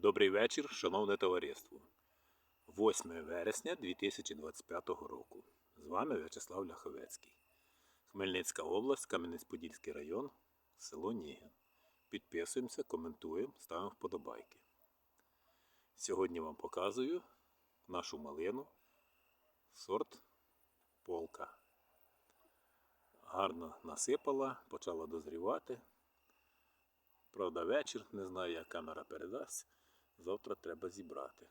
Добрий вечір, шановне товариство. 8 вересня 2025 року. З вами В'ячеслав Ляховецький. Хмельницька область, Кам'янець-Подільський район, село Нігін. Підписуємося, коментуємо, ставимо вподобайки. Сьогодні вам показую нашу малину сорт полка. Гарно насипала, почала дозрівати. Правда, вечір, не знаю, як камера передасть. Завтра треба зібрати.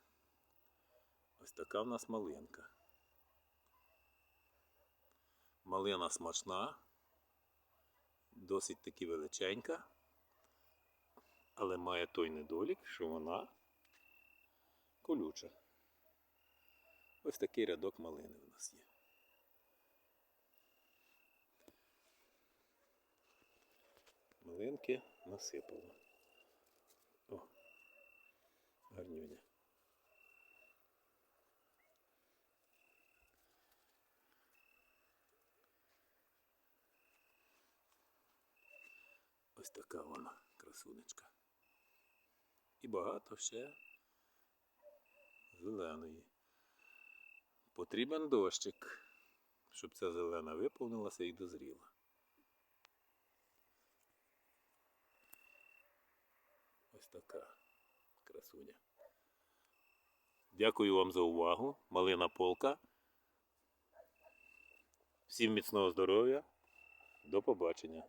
Ось така в нас малинка. Малина смачна, досить таки величенька, але має той недолік, що вона колюча. Ось такий рядок малини в нас є. Малинки насипало. Ось така вона, красунечка. І багато ще зеленої. Потрібен дощик, щоб ця зелена виповнилася і дозріла. Ось така красуня. Дякую вам за увагу. Малина полка. Всім міцного здоров'я. До побачення.